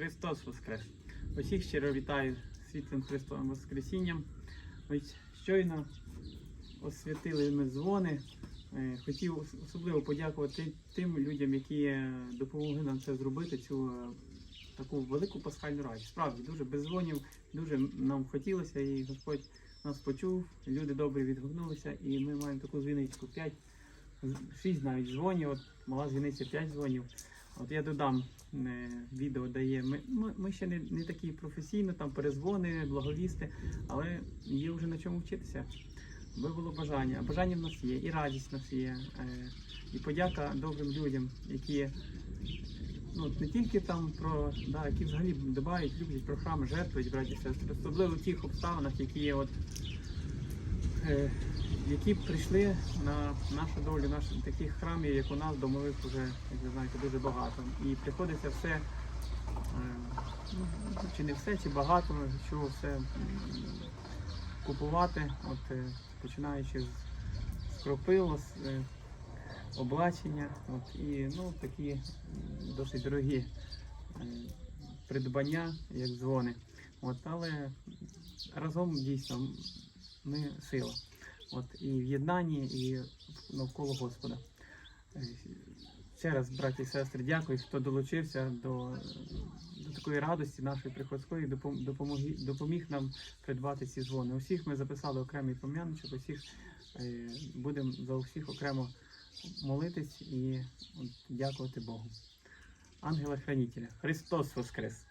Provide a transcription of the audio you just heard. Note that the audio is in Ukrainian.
Христос Воскрес! Усіх щиро вітаю світлим Христовим Воскресінням. Ось щойно освятили ми дзвони. Е, Хотів особливо подякувати тим людям, які е, допомогли нам це зробити, цю е, таку велику пасхальну радість. Справді дуже без дзвонів, дуже нам хотілося, і Господь нас почув, люди добре відгукнулися, і ми маємо таку дзвіничку 5, 6 навіть дзвонів, от мала дзвіниця 5 дзвонів. От я додам е, відео, дає. Ми, ми, ми ще не, не такі професійно, там перезвони, благовісти, але є вже на чому вчитися. Би було бажання. А бажання в нас є, і радість в нас є, е, і подяка добрим людям, які ну, не тільки там про, да, які взагалі дбають, люблять про храми, жертвують, браті сестри, особливо в тих обставинах, які є от. Які прийшли на нашу долю, наших таких храмів, як у нас, домових вже, як ви знаєте, дуже багато. І приходиться все, е, ну, чи не все, чи багато, що все купувати, от, е, починаючи з, кропило, з е, облачення, от, і ну, такі досить дорогі придбання, як дзвони. От, але разом дійсно ми сила. От, і в єднанні, і навколо Господа. Е, Ще раз, браті і сестри, дякую, хто долучився до, до такої радості нашої приходської, допомоги, допоміг нам придбати ці дзвони. Усіх ми записали окремий пом'яночок, усіх е, будемо за усіх окремо молитись і дякувати Богу. Ангела-хранителя, Христос Воскрес!